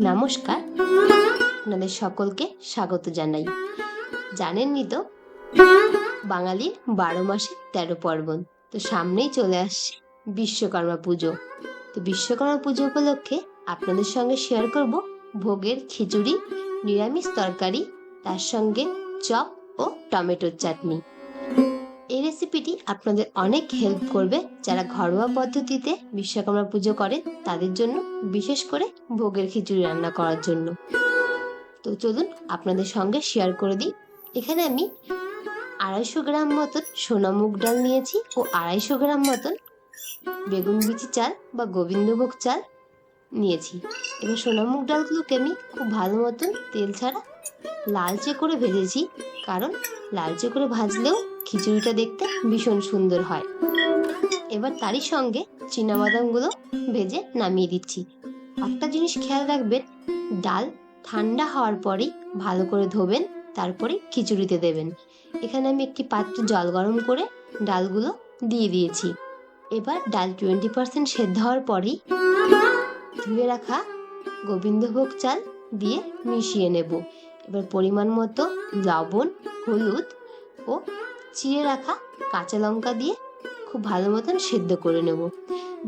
নমস্কার। আপনাদের সকলকে স্বাগত জানাই। জানেননি তো, বাঙালির বারো মাসে তেরো পার্বণ। তো সামনেই চলে আসছে বিশ্বকর্মা পুজো। তো বিশ্বকর্মা পুজো উপলক্ষে আপনাদের সঙ্গে শেয়ার করব ভোগের খিচুড়ি, নিরামিষ তরকারি, তার সঙ্গে চপ ও টমেটোর চাটনি। এই রেসিপিটি আপনাদের অনেক হেল্প করবে। যারা ঘরোয়া পদ্ধতিতে বিশ্বকর্মা পুজো করেন, তাদের জন্য বিশেষ করে ভোগের খিচুড়ি রান্না করার জন্য। তো চলুন আপনাদের সঙ্গে শেয়ার করে দিই। এখানে আমি আড়াইশো গ্রাম মতন সোনা মুগ ডাল নিয়েছি ও আড়াইশো গ্রাম মতন বেগুন বিচি চাল বা গোবিন্দভোগ চাল নিয়েছি। এবার সোনা মুগ ডালগুলোকে আমি খুব ভালো মতন তেল ছাড়া লালচে করে ভেজেছি। কারণ লালচে করে ভাজলেও খিচুড়িটা দেখতে ভীষণ সুন্দর হয়। এবার তারই সঙ্গে চীনাবাদামগুলো ভেজে নামিয়ে দিচ্ছি। একটা জিনিস খেয়াল রাখবেন, ডাল ঠান্ডা হওয়ার পরেই ভালো করে ধোবেন, তারপরে খিচুড়িতে দেবেন। এখানে আমি একটি পাত্রে জল গরম করে ডালগুলো দিয়ে দিয়েছি। এবার ডাল টোয়েন্টি পার্সেন্ট সেদ্ধ হওয়ার পরেই ধুয়ে রাখা গোবিন্দভোগ চাল দিয়ে মিশিয়ে নেব। এবার পরিমাণ মতো লবণ, হলুদ ও চিড়ে রাখা কাঁচা লঙ্কা দিয়ে খুব ভালো মতন সেদ্ধ করে নেব।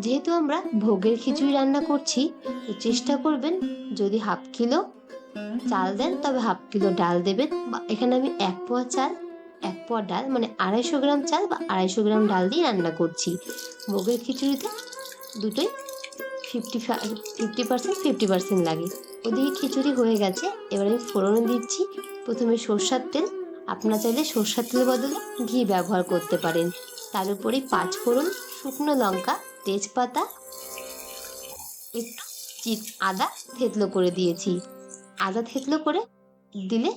যেহেতু আমরা ভোগের খিচুড়ি রান্না করছি, তো চেষ্টা করবেন যদি হাফ কিলো চাল দেন, তবে হাফ কিলো ডাল দেবেন বা এখানে আমি এক পোয়া চাল, এক পোয়া ডাল মানে আড়াইশো গ্রাম চাল বা আড়াইশো গ্রাম ডাল দিয়ে রান্না করছি। ভোগের খিচুড়িতে দুটোই fifty fifty percent fifty percent লাগে। ওদিকে খিচুড়ি হয়ে গেছে, এবার আমি ফোড়ন দিচ্ছি। প্রথমে সর্ষার তেল আপনারা চাইলে সর্ষার তেলের বদলে ঘি ব্যবহার করতে পারেন। তার উপরে পাঁচ ফোড়ন শুকনো লঙ্কা, তেজপাতা, একটু আদা থেতলো করে দিয়েছি। আদা থেতলো করে দিলে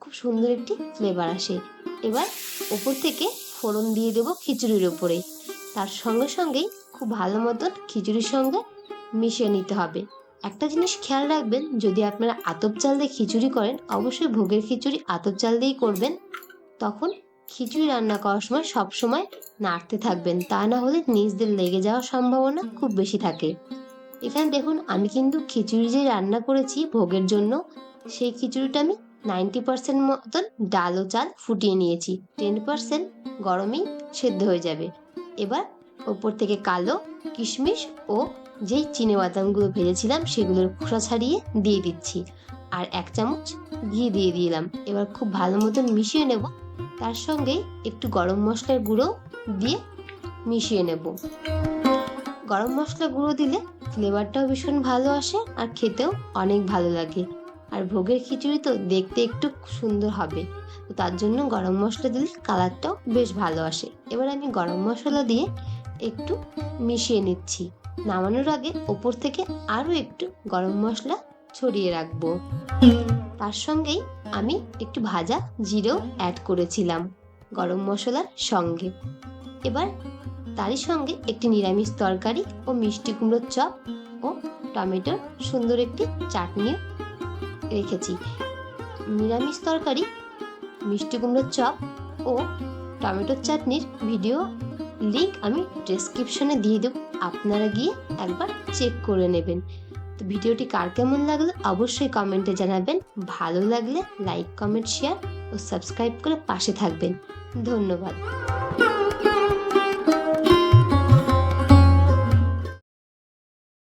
খুব সুন্দর একটি ফ্লেভার আসে। এবার ওপর থেকে ফোড়ন দিয়ে দেবো খিচুড়ির ওপরে তার সঙ্গে সঙ্গেই খুব ভালো মতন খিচুড়ির সঙ্গে মিশিয়ে নিতে হবে। একটা জিনিস খেয়াল রাখবেন, যদি আপনারা আতপ চাল দিয়ে খিচুড়ি করেন, অবশ্যই ভোগের খিচুড়ি আতপ চাল দিয়েই করবেন। তখন খিচুড়ি রান্না করার সময় সব সময় নাড়তে থাকবেন, তা না হলে নিজদের লেগে যাওয়ার সম্ভাবনা খুব বেশি থাকে। এখানে দেখুন, আমি কিন্তু খিচুড়ি যে রান্না করেছি ভোগের জন্য, সেই খিচুড়িটা আমি নাইনটি পার্সেন্ট মতন ডাল ও চাল ফুটিয়ে নিয়েছি। টেন পার্সেন্ট গরমেই সেদ্ধ হয়ে যাবে। এবার ওপর থেকে কালো কিশমিশ ও যেই চিনে বাদামগুলো ভেজেছিলাম সেগুলোর খোসা ছাড়িয়ে দিয়ে দিচ্ছি। আর এক চামচ ঘি দিয়ে দিলাম। এবার খুব ভালো মতন মিশিয়ে নেব। তার সঙ্গে একটু গরম মশলার গুঁড়ো দিয়ে মিশিয়ে নেব। গরম মশলা গুঁড়ো দিলে ফ্লেভারটাও ভীষণ ভালো আসে আর খেতেও অনেক ভালো লাগে। আর ভোগের খিচুড়ি তো দেখতে একটু সুন্দর হবে। তো তার জন্য গরম মশলা দিলে কালারটাও বেশ ভালো আসে। এবার আমি গরম মশলা দিয়ে একটু মিশিয়ে নিচ্ছি। নামানোর আগে ওপর থেকে আরও একটু গরম মশলা ছড়িয়ে রাখব। তার সঙ্গেই আমি একটু ভাজা জিরেও অ্যাড করেছিলাম গরম মশলার সঙ্গে। এবার তারই সঙ্গে একটি নিরামিষ তরকারি ও মিষ্টি কুমড়োর চপ ও টমেটোর সুন্দর একটি চাটনিও রেখেছি। নিরামিষ তরকারি, মিষ্টি কুমড়োর চপ ও টমেটোর চাটনির ভিডিও লিঙ্ক আমি ডেসক্রিপশানে দিয়ে দেবো। আপনারা গিয়ে একবার চেক করে নেবেন। তো ভিডিওটি কার কেমন লাগল অবশ্যই কমেন্টে জানাবেন। ভালো লাগলে লাইক কমেন্ট শেয়ার ও সাবস্ক্রাইব করে পাশে থাকবেন। ধন্যবাদ।